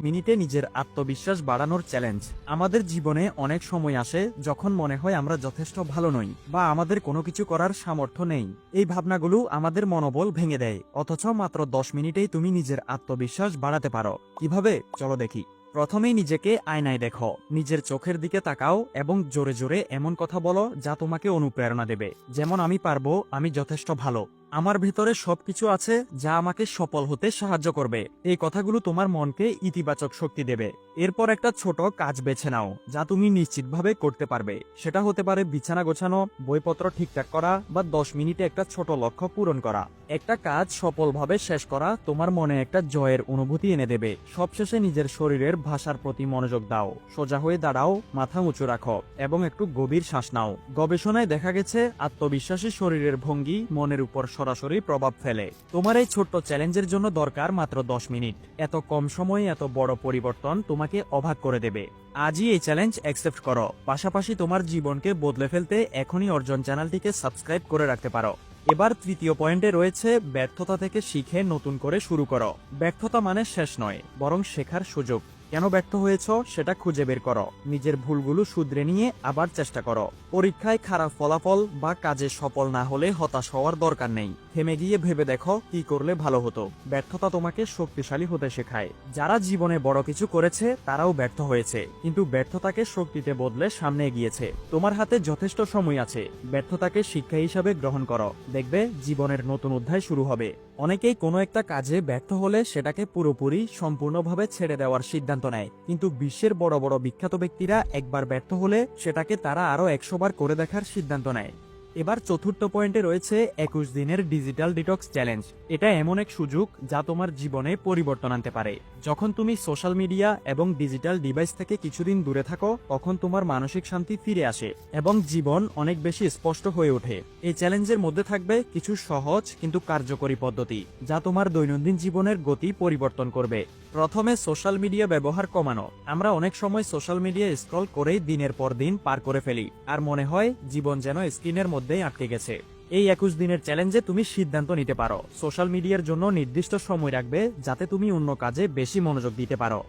মিনিটে নিজের আত্মবিশ্বাস বাড়ানোর চ্যালেঞ্জ আমাদের জীবনে অনেক সময় আসে যখন মনে হয় আমরা যথেষ্ট ভালো নই বা আমাদের কোনো কিছু করার সামর্থ্য নেই। এই ভাবনাগুলো আমাদের মনোবল ভেঙে দেয়, অথচ মাত্র দশ মিনিটেই তুমি নিজের আত্মবিশ্বাস বাড়াতে পারো। কীভাবে? চলো দেখি। প্রথমেই নিজেকে আয়নায় দেখো, নিজের চোখের দিকে তাকাও এবং জোরে জোরে এমন কথা বলো যা তোমাকে অনুপ্রেরণা দেবে। যেমন, আমি পারব, আমি যথেষ্ট ভালো। আমার ভেতরে সবকিছু আছে যা আমাকে সফল হতে সাহায্য করবে। এই কথাগুলো তোমার মনকে ইতিবাচক শক্তি দেবে। এরপর একটা ছোট কাজ বেছে নাও, যা তুমি নিশ্চিতভাবে করতে পারবে। সেটা হতে পারে বিছানা গোছানো, বইপত্র ঠিকঠাক করা বা দশ মিনিটে একটা ছোট লক্ষ্য পূরণ করা। একটা কাজ সফলভাবে শেষ করা তোমার মনে একটা জয়ের অনুভূতি এনে দেবে। সবশেষে নিজের শরীরের ভাষার প্রতি মনোযোগ দাও, সোজা হয়ে দাঁড়াও, মাথা উঁচু রাখো এবং একটু গভীর শ্বাস নাও। গবেষণায় দেখা গেছে, আত্মবিশ্বাসী শরীরের ভঙ্গি মনের উপর সরাসরি প্রভাব ফেলে। তোমার এই ছোট্ট চ্যালেঞ্জের জন্য দরকার মাত্র দশ মিনিট। এত কম সময়ে এত বড় পরিবর্তন তোমাকে অবাক করে দেবে। আজই এই চ্যালেঞ্জ অ্যাকসেপ্ট করো। পাশাপাশি তোমার জীবনকে বদলে ফেলতে এখনই অর্জন চ্যানেলটিকে সাবস্ক্রাইব করে রাখতে পারো। এবার তৃতীয় পয়েন্টে রয়েছে ব্যর্থতা থেকে শিখে নতুন করে শুরু করো। ব্যর্থতা মানে শেষ নয়, বরং শেখার সুযোগ। কেন ব্যর্থ হয়েছ সেটা খুঁজে বের করো। নিজের ভুলগুলো শুধরে নিয়ে আবার চেষ্টা করো। পরীক্ষায় খারাপ ফলাফল বা কাজে সফল না হলে হতাশ হওয়ার দরকার নেই। থেমে গিয়ে ভেবে দেখো কি করলে ভালো হতো। ব্যর্থতা তোমাকে শক্তিশালী হতে শেখায়। যারা জীবনে বড় কিছু করেছে, তারাও ব্যর্থ হয়েছে। কিন্তু ব্যর্থতাকে শক্তিতে বদলে সামনে এগিয়েছে। তোমার হাতে যথেষ্ট সময় আছে। ব্যর্থতাকে শিক্ষা হিসাবে গ্রহণ করো। দেখবে জীবনের নতুন অধ্যায় শুরু হবে। অনেকেই কোনো একটা কাজে ব্যর্থ হলে সেটাকে পুরোপুরি সম্পূর্ণভাবে ছেড়ে দেওয়ার সিদ্ধান্ত নেয়। কিন্তু বিশ্বের বড় বড় বিখ্যাত ব্যক্তিরা একবার ব্যর্থ হলে সেটাকে তারা আরও একশো বার করে দেখার সিদ্ধান্ত নেয়। এবার চতুর্থ পয়েন্টে রয়েছে একুশ দিনের ডিজিটাল ডিটক্স চ্যালেঞ্জ। এটা এমন এক সুযোগ যা তোমার জীবনে পরিবর্তন আনতে পারে। যখন তুমি সোশ্যাল মিডিয়া এবং ডিজিটাল ডিভাইস থেকে কিছুদিন দূরে থাকো, তখন তোমার মানসিক শান্তি ফিরে আসে এবং জীবন অনেক বেশি স্পষ্ট হয়ে ওঠে। এই চ্যালেঞ্জের মধ্যে থাকবে কিছু সহজ কিন্তু কার্যকরী পদ্ধতি, যা তোমার দৈনন্দিন জীবনের গতি পরিবর্তন করবে। প্রথমে সোশ্যাল মিডিয়া ব্যবহার কমানো। আমরা অনেক সময় সোশ্যাল মিডিয়া স্ক্রল করেই দিনের পর দিন পার করে ফেলি, আর মনে হয় জীবন যেন স্ক্রিনের মধ্যেই আটকে গেছে। এই একুশ দিনের চ্যালেঞ্জে তুমি সিদ্ধান্ত নিতে পারো। সোশ্যাল মিডিয়ার জন্য নির্দিষ্ট সময় রাখবে যাতে তুমি অন্য কাজে বেশি মনোযোগ দিতে পারো।